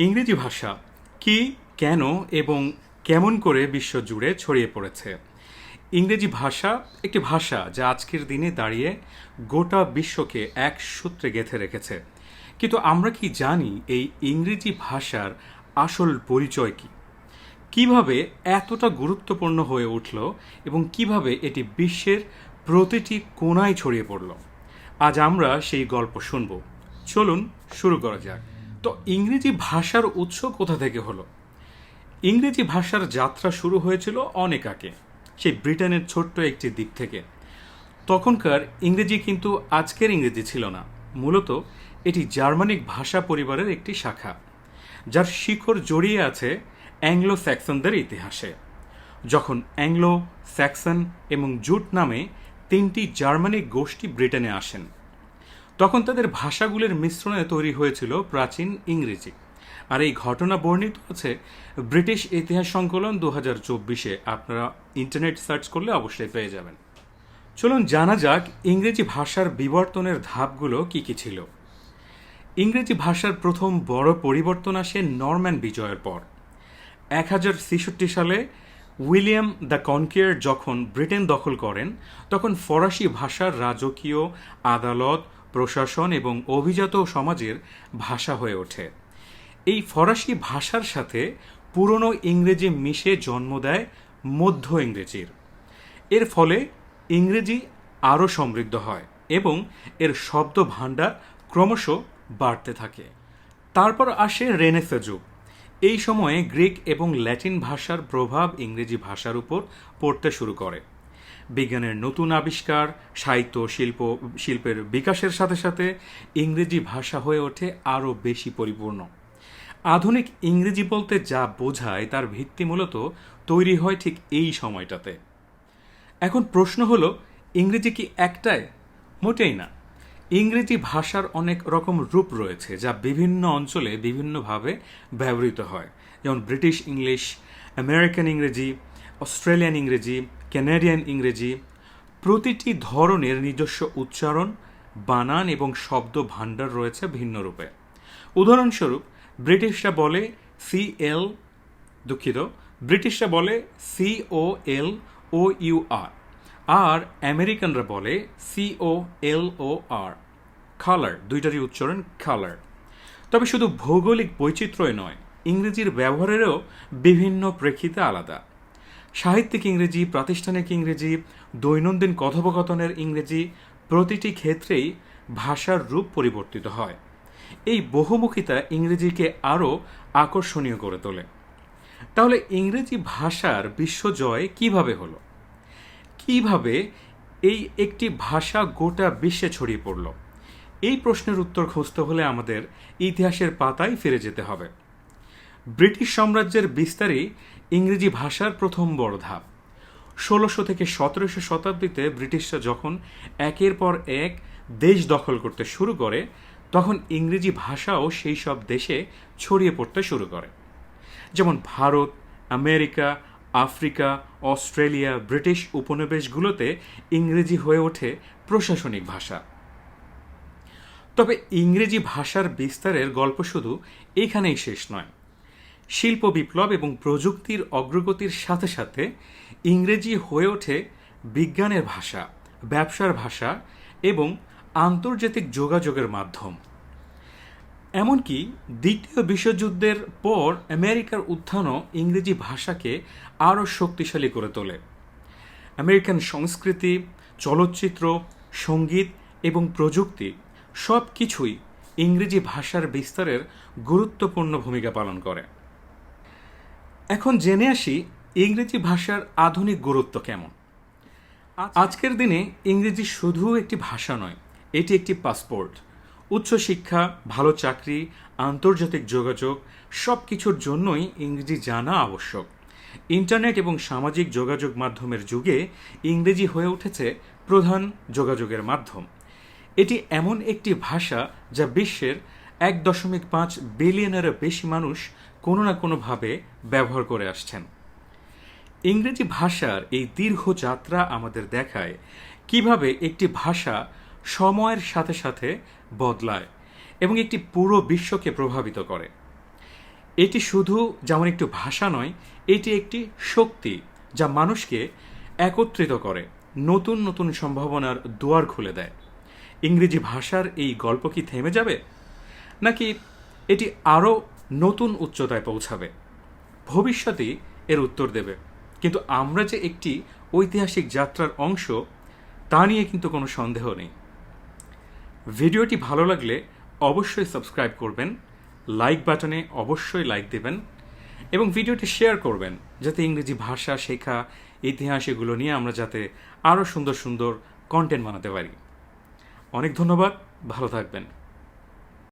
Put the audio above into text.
ইংরেজি ভাষা কি, কেন এবং কেমন করে বিশ্ব জুড়ে ছড়িয়ে পড়েছে? ইংরেজি ভাষা একটি ভাষা যা আজকের দিনে দাঁড়িয়ে গোটা বিশ্বকে এক সূত্রে গেঁথে রেখেছে। কিন্তু আমরা কি জানি এই ইংরেজি ভাষার আসল পরিচয় কি? কীভাবে এতটা গুরুত্বপূর্ণ হয়ে উঠল এবং কীভাবে এটি বিশ্বের প্রতিটি কোনায় ছড়িয়ে পড়ল? আজ আমরা সেই গল্প শুনব। চলুন শুরু করা যাক। তো ইংরেজি ভাষার উৎস কোথা থেকে হলো? ইংরেজি ভাষার যাত্রা শুরু হয়েছিল অনেক আগে, সেই ব্রিটেনের ছোট্ট একটি দিক থেকে। তখনকার ইংরেজি কিন্তু আজকের ইংরেজি ছিল না, মূলত এটি জার্মানিক ভাষা পরিবারের একটি শাখা, যার শিখর জড়িয়ে আছে অ্যাংলো স্যাক্সনদের ইতিহাসে। যখন অ্যাংলো স্যাক্সন এবং জুট নামে তিনটি জার্মানিক গোষ্ঠী ব্রিটেনে আসেন তখন তাদের ভাষাগুলির মিশ্রণে তৈরি হয়েছিল প্রাচীন ইংরেজি। আর এই ঘটনা বর্ণিত আছে ব্রিটিশ ইতিহাস সংকলন দু হাজার চব্বিশে। আপনারা ইন্টারনেট সার্চ করলে অবশ্যই পেয়ে যাবেন। চলুন জানা যাক ইংরেজি ভাষার বিবর্তনের ধাপগুলো কি কি ছিল। ইংরেজি ভাষার প্রথম বড় পরিবর্তন আসে নরম্যান বিজয়ের পর। এক হাজার ছেষট্টি সালে উইলিয়াম দ্য কনকিয়ার যখন ব্রিটেন দখল করেন, তখন ফরাসি ভাষার রাজকীয় আদালত প্রশাসন এবং অভিজাত সমাজের ভাষা হয়ে ওঠে। এই ফরাসি ভাষার সাথে পুরনো ইংরেজি মিশে জন্ম দেয় মধ্য ইংরেজির। এর ফলে ইংরেজি আরও সমৃদ্ধ হয় এবং এর শব্দ ভাণ্ডার ক্রমশ বাড়তে থাকে। তারপর আসে রেনেসা যুগ। এই সময়ে গ্রিক এবং ল্যাটিন ভাষার প্রভাব ইংরেজি ভাষার উপর পড়তে শুরু করে। বিজ্ঞানের নতুন আবিষ্কার, সাহিত্য শিল্প, শিল্পের বিকাশের সাথে সাথে ইংরেজি ভাষা হয়ে ওঠে আরও বেশি পরিপূর্ণ। আধুনিক ইংরেজি বলতে যা বোঝায় তার ভিত্তি মূলত তৈরি হয় ঠিক এই সময়টাতে। এখন প্রশ্ন হলো, ইংরেজি কি একটাই? মোটেই না। ইংরেজি ভাষার অনেক রকম রূপ রয়েছে যা বিভিন্ন অঞ্চলে বিভিন্নভাবে ব্যবহৃত হয়। যেমন ব্রিটিশ ইংলিশ, আমেরিকান ইংরেজি অস্ট্রেলিয়ান ইংরেজি, ক্যানাডিয়ান ইংরেজি, প্রতিটি ধরনের নিজস্ব উচ্চারণ, বানান এবং শব্দ ভাণ্ডার রয়েছে ভিন্ন রূপে। উদাহরণস্বরূপ, ব্রিটিশরা বলে সি এল দুঃখিত, ব্রিটিশরা বলে C O L O you আর আর আমেরিকানরা বলে সি ও এল ও আর কালার দুইটারই উচ্চারণ কালার তবে শুধু ভৌগোলিক বৈচিত্র্যই নয়, ইংরেজির ব্যবহারেরও বিভিন্ন প্রেক্ষিতে আলাদা। সাহিত্যিক ইংরেজি, প্রাতিষ্ঠানিক ইংরেজি, দৈনন্দিন কথোপকথনের ইংরেজি প্রতিটি ক্ষেত্রেই ভাষার রূপ পরিবর্তিত হয়। এই বহুমুখিতা ইংরেজিকে আরও আকর্ষণীয় করে তোলে। তাহলে ইংরেজি ভাষার বিশ্বজয় কীভাবে হলো? কীভাবে এই একটি ভাষা গোটা বিশ্বে ছড়িয়ে পড়ল? এই প্রশ্নের উত্তর খুঁজতে হলে আমাদের ইতিহাসের পাতায় ফিরে যেতে হবে। ব্রিটিশ সাম্রাজ্যের বিস্তারই ইংরেজি ভাষার প্রথম বড় ধাপ। ষোলোশো থেকে সতেরোশো শতাব্দীতে ব্রিটিশরা যখন একের পর এক দেশ দখল করতে শুরু করে, তখন ইংরেজি ভাষাও সেই সব দেশে ছড়িয়ে পড়তে শুরু করে। যেমন Bharat, America, Africa, Australia, British উপনিবেশগুলোতে ইংরেজি হয়ে ওঠে প্রশাসনিক ভাষা। তবে ইংরেজি ভাষার বিস্তারের গল্প শুধু এখানেই শেষ নয়। শিল্প বিপ্লব এবং প্রযুক্তির অগ্রগতির সাথে সাথে ইংরেজি হয়ে ওঠে বিজ্ঞানের ভাষা, ব্যবসার ভাষা এবং আন্তর্জাতিক যোগাযোগের মাধ্যম। এমনকি দ্বিতীয় বিশ্বযুদ্ধের পর আমেরিকার উত্থানও ইংরেজি ভাষাকে আরও শক্তিশালী করে তোলে। আমেরিকান সংস্কৃতি, চলচ্চিত্র, সংগীত এবং প্রযুক্তি সব কিছুই ইংরেজি ভাষার বিস্তারের গুরুত্বপূর্ণ ভূমিকা পালন করে। এখন জেনে আসি ইংরেজি ভাষার আধুনিক গুরুত্ব কেমন। আজকের দিনে ইংরেজি শুধু একটি ভাষা নয় এটি একটি পাসপোর্ট। উচ্চশিক্ষা ভালো চাকরি আন্তর্জাতিক যোগাযোগ সব কিছুর জন্যই ইংরেজি জানা আবশ্যক। ইন্টারনেট এবং সামাজিক যোগাযোগ মাধ্যমের যুগে ইংরেজি হয়ে উঠেছে প্রধান যোগাযোগের মাধ্যম। এটি এমন একটি ভাষা যা বিশ্বের এক দশমিক পাঁচ বিলিয়নেরও বেশি মানুষ কোনো না কোনোভাবে ব্যবহার করে আসছেন। ইংরেজি ভাষার এই দীর্ঘ যাত্রা আমাদের দেখায় কীভাবে একটি ভাষা সময়ের সাথে সাথে বদলায় এবং একটি পুরো বিশ্বকে প্রভাবিত করে। এটি শুধু যেমন একটু ভাষা নয়, এটি একটি শক্তি যা মানুষকে একত্রিত করে, নতুন নতুন সম্ভাবনার দুয়ার খুলে দেয়। ইংরেজি ভাষার এই গল্প কি থেমে যাবে? নাকি এটি আরও নতুন উচ্চতায় পৌঁছাবে। ভবিষ্যতেই এর উত্তর দেবে। কিন্তু আমরা যে একটি ঐতিহাসিক যাত্রার অংশ, তা নিয়ে কিন্তু কোনো সন্দেহ নেই। ভিডিওটি ভালো লাগলে অবশ্যই সাবস্ক্রাইব করবেন, লাইক বাটনে অবশ্যই লাইক দেবেন এবং ভিডিওটি শেয়ার করবেন, যাতে ইংরেজি ভাষা, শেখা, ইতিহাস এগুলো নিয়ে আমরা যাতে আরও সুন্দর সুন্দর কন্টেন্ট বানাতে পারি। অনেক ধন্যবাদ, ভালো থাকবেন।